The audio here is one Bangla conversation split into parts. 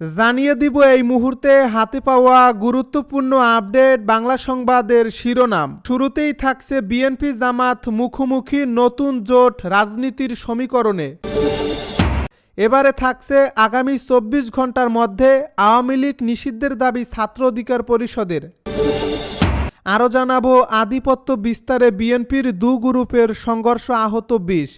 জানিয়ে দিব এই মুহূর্তে হাতে পাওয়া গুরুত্বপূর্ণ আপডেট বাংলা সংবাদের শিরোনাম। শুরুতেই থাকছে বিএনপি জামাত মুখোমুখি নতুন জোট রাজনীতির সমীকরণে। এবারে থাকছে আগামী চব্বিশ ঘণ্টার মধ্যে আওয়ামী লীগ নিষিদ্ধের দাবি ছাত্র অধিকার পরিষদের। আরও জানাব আধিপত্য বিস্তারে বিএনপির দু গ্রুপের সংঘর্ষ আহত বিশ।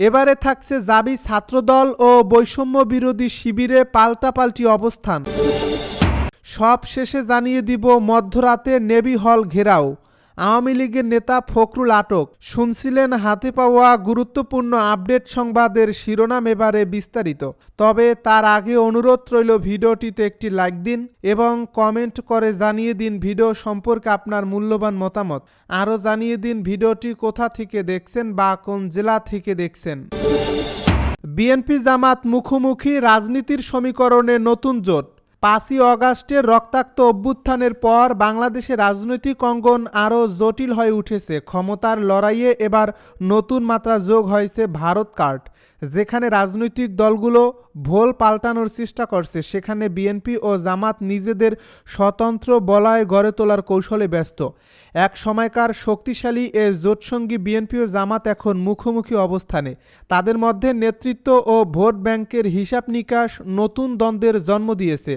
এবারে থাকছে জাবি ছাত্রদল ও বৈষম্য বিরোধী শিবিরে পাল্টাপাল্টি অবস্থান। সব শেষে জানিয়ে দিব মধ্যরাতে নেভি হল ঘেরাও। আওয়ামী লীগের নেতা ফখরুল আটক। শুনছিলেন হাতে পাওয়া গুরুত্বপূর্ণ আপডেট সংবাদের শিরোনাম এবারে বিস্তারিত। তবে তার আগে অনুরোধ রইল ভিডিওটিতে একটি লাইক দিন এবং কমেন্ট করে জানিয়ে দিন ভিডিও সম্পর্কে আপনার মূল্যবান মতামত। আরও জানিয়ে দিন ভিডিওটি কোথা থেকে দেখছেন বা কোন জেলা থেকে দেখছেন। বিএনপি জামাত মুখোমুখি রাজনীতির সমীকরণে নতুন জোট। পাঁচই অগাস্টের রক্তাক্ত অভ্যুত্থানের পর বাংলাদেশের রাজনৈতিক অঙ্গন আরও জটিল হয়ে উঠেছে। ক্ষমতার লড়াইয়ে এবার নতুন মাত্রা যোগ হয়েছে ভারত কার্ড, যেখানে রাজনৈতিক দলগুলো ভোল পাল্টানোর চেষ্টা করছে। সেখানে বিএনপি ও জামাত নিজেদের স্বতন্ত্র বলয় গড়ে তোলার কৌশলে ব্যস্ত। এক সময়কার শক্তিশালী এ জোটসঙ্গী বিএনপি ও জামাত এখন মুখোমুখি অবস্থানে। তাদের মধ্যে নেতৃত্ব ও ভোট ব্যাংকের হিসাব নিকাশ নতুন দ্বন্দ্বের জন্ম দিয়েছে।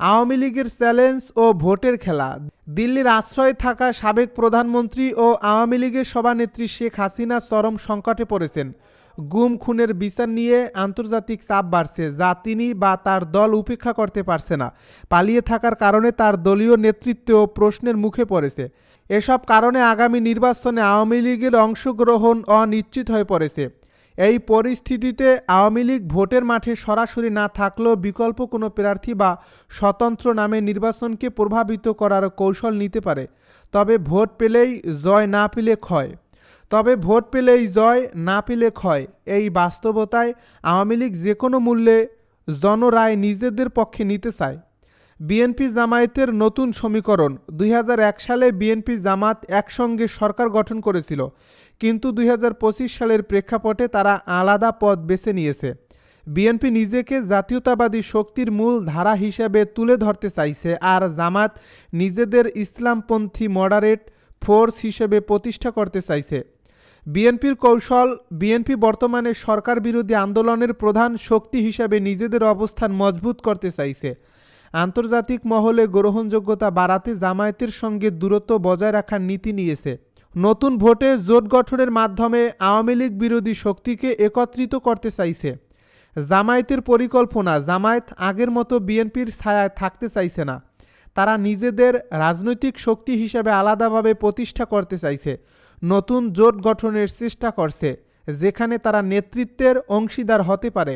আওয়ামী লীগের চ্যালেঞ্জ ও ভোটের খেলা। দিল্লির আশ্রয়ে থাকা সাবেক প্রধানমন্ত্রী ও আওয়ামী লীগের সভানেত্রী শেখ হাসিনা চরম সংকটে পড়েছেন। গুম, খুনের বিচার নিয়ে আন্তর্জাতিক চাপ বাড়ছে, যা তিনি বা তার দল উপেক্ষা করতে পারছে না। পালিয়ে থাকার কারণে তার দলীয় নেতৃত্বেও প্রশ্নের মুখে পড়েছে। এসব কারণে আগামী নির্বাচনে আওয়ামী লীগের অংশগ্রহণ অনিশ্চিত হয়ে পড়েছে। এই পরিস্থিতিতে আওয়ামী লীগ ভোটের মাঠে সরাসরি না থাকলেও বিকল্প কোনো প্রার্থী বা স্বতন্ত্র নামে নির্বাচনকে প্রভাবিত করার কৌশল নিতে পারে। তবে ভোট পেলেই জয় না পেলে ক্ষয়। তবে ভোট পেলেই জয় না পেলে ক্ষয়। এই বাস্তবতায় আওয়ামী লীগ যে কোনো মূল্যে জনরায় নিজেদের পক্ষে নিতে চায়। বিএনপি জামায়াতের নতুন সমীকরণ। দুই হাজার এক সালে বিএনপি জামাত একসঙ্গে সরকার গঠন করেছিল। কিন্তু দুই হাজার পঁচিশ সালের প্রেক্ষাপটে তারা আলাদা পথ বেছে নিয়েছে। বিএনপি নিজেকে জাতীয়তাবাদী শক্তির মূল ধারা হিসেবে তুলে ধরতে চাইছে আর জামাত নিজেদের ইসলামপন্থী মডারেট ফোর্স হিসেবে প্রতিষ্ঠা করতে চাইছে। বিএনপির কৌশল বিএনপি বর্তমানে সরকার বিরোধী আন্দোলনের প্রধান শক্তি হিসাবে নিজেদের অবস্থান মজবুত করতে চাইছে। আন্তর্জাতিক মহলে গ্রহণযোগ্যতা বাড়াতে জামায়াতের সঙ্গে দূরত্ব বজায় রাখার নীতি নিয়েছে। নতুন ভোটে জোট গঠনের মাধ্যমে আওয়ামী লীগ বিরোধী শক্তিকে একত্রিত করতে চাইছে। জামায়াতের পরিকল্পনা, জামায়াত আগের মতো বিএনপির ছায়ায় থাকতে চাইছে না। তারা নিজেদের রাজনৈতিক শক্তি হিসেবে আলাদাভাবে প্রতিষ্ঠা করতে চাইছে। নতুন জোট গঠনের চেষ্টা করছে, যেখানে তারা নেতৃত্বের অংশীদার হতে পারে।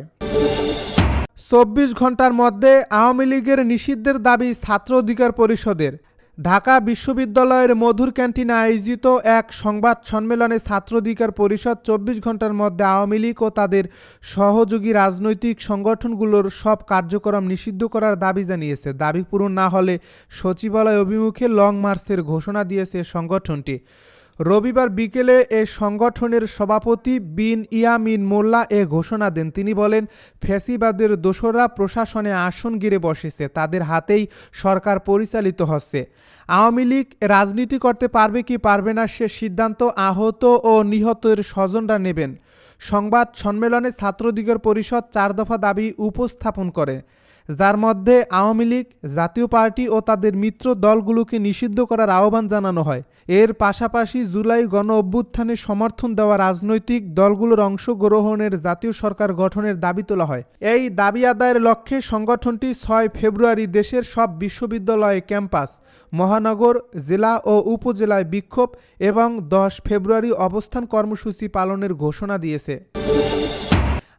চব্বিশ ঘণ্টার মধ্যে আওয়ামী লীগের নিষিদ্ধের দাবি ছাত্র অধিকার পরিষদের। ঢাকা বিশ্ববিদ্যালয়ের মধুর ক্যান্টিনে আয়োজিত এক সংবাদ সম্মেলনে ছাত্র অধিকার পরিষদ চব্বিশ ঘণ্টার মধ্যে আওয়ামী লীগ ও তাদের সহযোগী রাজনৈতিক সংগঠনগুলোর সব কার্যক্রম নিষিদ্ধ করার দাবি জানিয়েছে। দাবি পূরণ না হলে সচিবালয় অভিমুখে লং মার্চের ঘোষণা দিয়েছে সংগঠনটি। রবিবার বিকেলে এ সংগঠনের সভাপতি বিন ইয়ামিন মোল্লা এ ঘোষণা দেন। তিনি বলেন, ফ্যাসিবাদের দোসররা প্রশাসনে আসন গিরে বসেছে, তাদের হাতেই সরকার পরিচালিত হচ্ছে। আওয়ামী লীগ রাজনীতি করতে পারবে কি পারবে না সে সিদ্ধান্ত আহত ও নিহতের স্বজনরা নেবেন। সংবাদ সম্মেলনে ছাত্রদিগের পরিষদ চার দফা দাবি উপস্থাপন করে। যার মধ্যে আওয়ামী লীগ, জাতীয় পার্টি ও তাদের মিত্র দলগুলোকে নিষিদ্ধ করার আহ্বান জানানো হয়। এর পাশাপাশি জুলাই গণ অভ্যুত্থানে সমর্থন দেওয়া রাজনৈতিক দলগুলোর অংশগ্রহণের জাতীয় সরকার গঠনের দাবি তোলা হয়। এই দাবি আদায়ের লক্ষ্যে সংগঠনটি ছয় ফেব্রুয়ারি দেশের সব বিশ্ববিদ্যালয়ে ক্যাম্পাস, মহানগর, জেলা ও উপজেলায় বিক্ষোভ এবং দশ ফেব্রুয়ারি অবস্থান কর্মসূচি পালনের ঘোষণা দিয়েছে।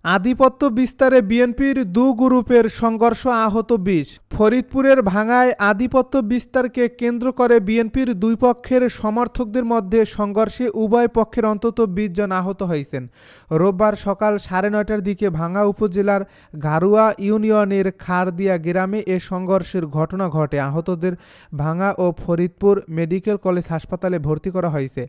আধিপত্য বিস্তারে বিএনপির দু গ্রুপের সংঘর্ষ আহত বিশ। ফরিদপুরের ভাঙায় আধিপত্য বিস্তারকে কেন্দ্র করে বিএনপির দুই পক্ষের সমর্থকদের মধ্যে সংঘর্ষে উভয় পক্ষের অন্তত বিশ জন আহত হয়েছেন। রোববার সকাল সাড়ে নয়টার দিকে ভাঙা উপজেলার ঘারুয়া ইউনিয়নের খারদিয়া গ্রামে এ সংঘর্ষের ঘটনা ঘটে। আহতদের ভাঙা ও ফরিদপুর মেডিকেল কলেজ হাসপাতালে ভর্তি করা হয়েছে।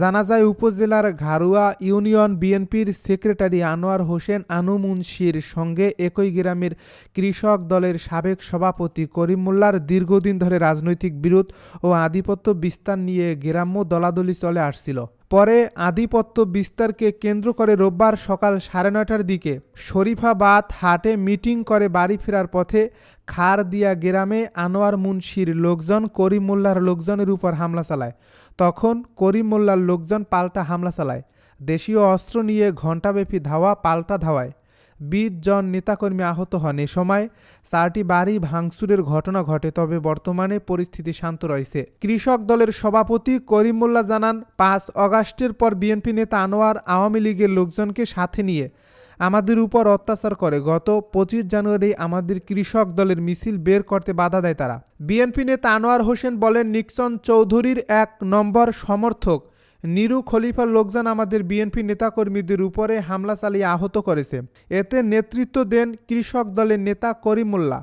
জানা যায়, উপজেলার ঘারুয়া ইউনিয়ন বিএনপির সেক্রেটারি আনোয়ার হোসেন আনু মুন্সির সঙ্গে একই গ্রামের কৃষক দলের সাবেক সভাপতি করিম মোল্লার দীর্ঘদিন ধরে রাজনৈতিক বিরোধ ও আধিপত্য বিস্তার নিয়ে গ্রাম্য দলাদলি চলে আসছিল। পরে আধিপত্য বিস্তারকে কেন্দ্র করে রোববার সকাল সাড়ে নয়টার দিকে শরীফাবাদ হাটে মিটিং করে বাড়ি ফেরার পথে খারদিয়া গ্রামে আনোয়ার মুন্সির লোকজন করিম মোল্লার লোকজনের উপর হামলা চালায়। তখন করিম মোল্লার লোকজন পাল্টা হামলা চালায়। দেশীয় অস্ত্র নিয়ে ঘণ্টাব্যাপী ধাওয়া, পাল্টা ধাওয়ায়। বিশ জন নেতাকর্মী আহত হন। এ সময় চারটি বাড়ি ভাঙচুরের ঘটনা ঘটে, তবে বর্তমানে পরিস্থিতি শান্ত রয়েছে। কৃষক দলের সভাপতি করিম মোল্লা জানান, পাঁচ অগাস্টের পর বিএনপি নেতা আনোয়ার আওয়ামী লীগের লোকজনকে সাথে নিয়ে আমাদের উপর অত্যাচার করে। গত পঁচিশ জানুয়ারি আমাদের কৃষক দলের মিছিল বের করতে বাধা দেয় তারা। বিএনপি নেতা আনোয়ার হোসেন বলেন, নিক্সন চৌধুরীর এক নম্বর সমর্থক নিরু খলিফার লোকজন আমাদের বিএনপি নেতাকর্মীদের উপরে হামলা চালিয়ে আহত করেছে। এতে নেতৃত্ব দেন কৃষক দলের নেতা করিমুল্লা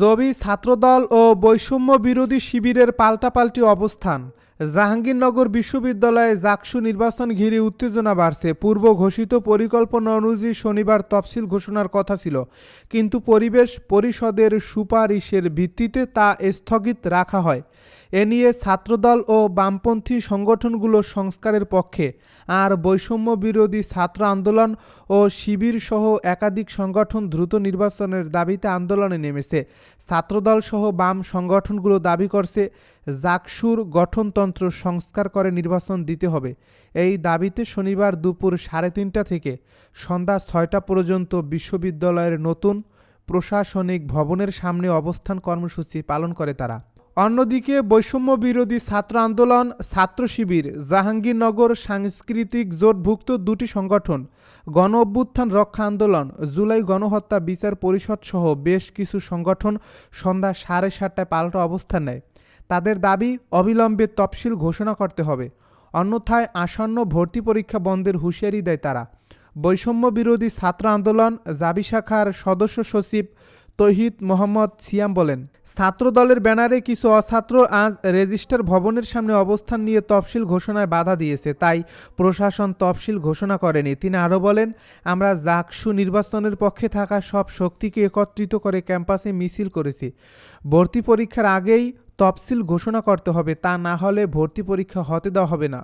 জবি ছাত্রদল ও বৈষম্য বিরোধী শিবিরের পাল্টাপাল্টি অবস্থান। জাহাঙ্গীরনগর বিশ্ববিদ্যালয়ে জাকসু নির্বাচন ঘিরে উত্তেজনা বাড়ছে। পূর্ব ঘোষিত পরিকল্পনা অনুযায়ী শনিবার তফসিল ঘোষণার কথা ছিল, কিন্তু পরিবেশ পরিষদের সুপারিশের ভিত্তিতে তা স্থগিত রাখা হয়। এ নিয়ে ছাত্রদল ও বামপন্থী সংগঠনগুলো সংস্কারের পক্ষে আর বৈষম্য বিরোধী ছাত্র আন্দোলন ও শিবির সহ একাধিক সংগঠন দ্রুত নির্বাচনের দাবিতে আন্দোলনে নেমেছে। ছাত্রদল সহ বাম সংগঠনগুলো দাবি করছে জাকসুর গঠনতন্ত্র সংস্কার করে নির্বাচন দিতে হবে। এই দাবিতে শনিবার দুপুর সাড়ে তিনটা থেকে সন্ধ্যা ছয়টা পর্যন্ত বিশ্ববিদ্যালয়ের নতুন প্রশাসনিক ভবনের সামনে অবস্থান কর্মসূচি পালন করে তারা। অন্যদিকে বৈষম্য বিরোধী ছাত্র আন্দোলন, ছাত্র শিবির, জাহাঙ্গীরনগর সাংস্কৃতিক জোটভুক্ত দুটি সংগঠন, গণ অভ্যুত্থান রক্ষা আন্দোলন, জুলাই গণহত্যা বিচার পরিষদ সহ বেশ কিছু সংগঠন সন্ধ্যা সাড়ে সাতটায় পাল্টা অবস্থান নেয়। তাদের দাবি অবিলম্বে তফসিল ঘোষণা করতে হবে। অন্যথায় আসন্ন ভর্তি পরীক্ষা বন্ধের হুঁশিয়ারি দেয় তারা। বৈষম্য বিরোধী ছাত্র আন্দোলন জাবি শাখার সদস্য সচিব তহিদ মোহাম্মদ সিয়াম বলেন ছাত্র দলের ব্যানারে কিছু অছাত্র আজ রেজিস্টার ভবনের সামনে অবস্থান নিয়ে তফসিল ঘোষণায় বাধা দিয়েছে, তাই প্রশাসন তফসিল ঘোষণা করেনি। তিনি আরও বলেন, আমরা জাকসু নির্বাচনের পক্ষে থাকা সব শক্তিকে একত্রিত করে ক্যাম্পাসে মিছিল করেছি। ভর্তি পরীক্ষার আগেই তফসিল ঘোষণা করতে হবে তা না হলে ভর্তি পরীক্ষা হতে দেওয়া হবে না।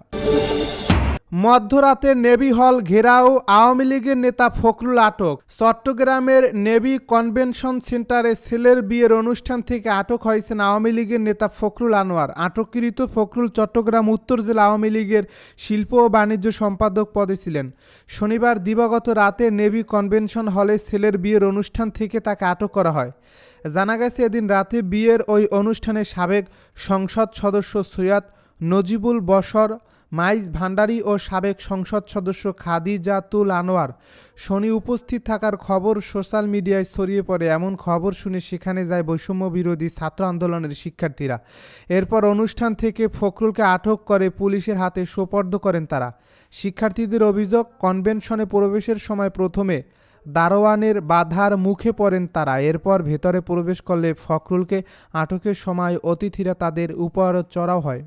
মধ্যরাতে নেভি হল ঘেরাও আওয়ামী লীগের নেতা ফখরুল আটক। চট্টগ্রামের নেভি কনভেনশন সেন্টারে ছেলের বিয়ের অনুষ্ঠান থেকে আটক হয়েছেন আওয়ামী লীগের নেতা ফখরুল আনোয়ার। আটককৃত ফখরুল চট্টগ্রাম উত্তর জেলা আওয়ামী লীগের শিল্প ও বাণিজ্য সম্পাদক পদে ছিলেন। শনিবার দিবাগত রাতে নেভি কনভেনশন হলে ছেলের বিয়ের অনুষ্ঠান থেকে তাকে আটক করা হয়। জানা গেছে এদিন রাতে বিয়ের ওই অনুষ্ঠানে সাবেক সংসদ সদস্য সৈয়দ নজিবুল বশর মাইজ ভান্ডারী ও সাবেক সংসদ সদস্য খাদিজাতুল আনোয়ার শনি উপস্থিত থাকার খবর সোশ্যাল মিডিয়ায় ছড়িয়ে পড়ে। এমন খবর শুনে সেখানে যায় বৈষম্য বিরোধী ছাত্র আন্দোলনের শিক্ষার্থীরা। এরপর অনুষ্ঠান থেকে ফখরুলকে আটক করে পুলিশের হাতে সোপর্দ করেন তারা। শিক্ষার্থীদের অভিযোগ, কনভেনশনে প্রবেশের সময় প্রথমে দারোয়ানের বাধার মুখে পড়েন তারা। এরপর ভেতরে প্রবেশ করলে ফখরুলকে আটকের সময় অতিথিরা তাদের উপর চড়াও হয়।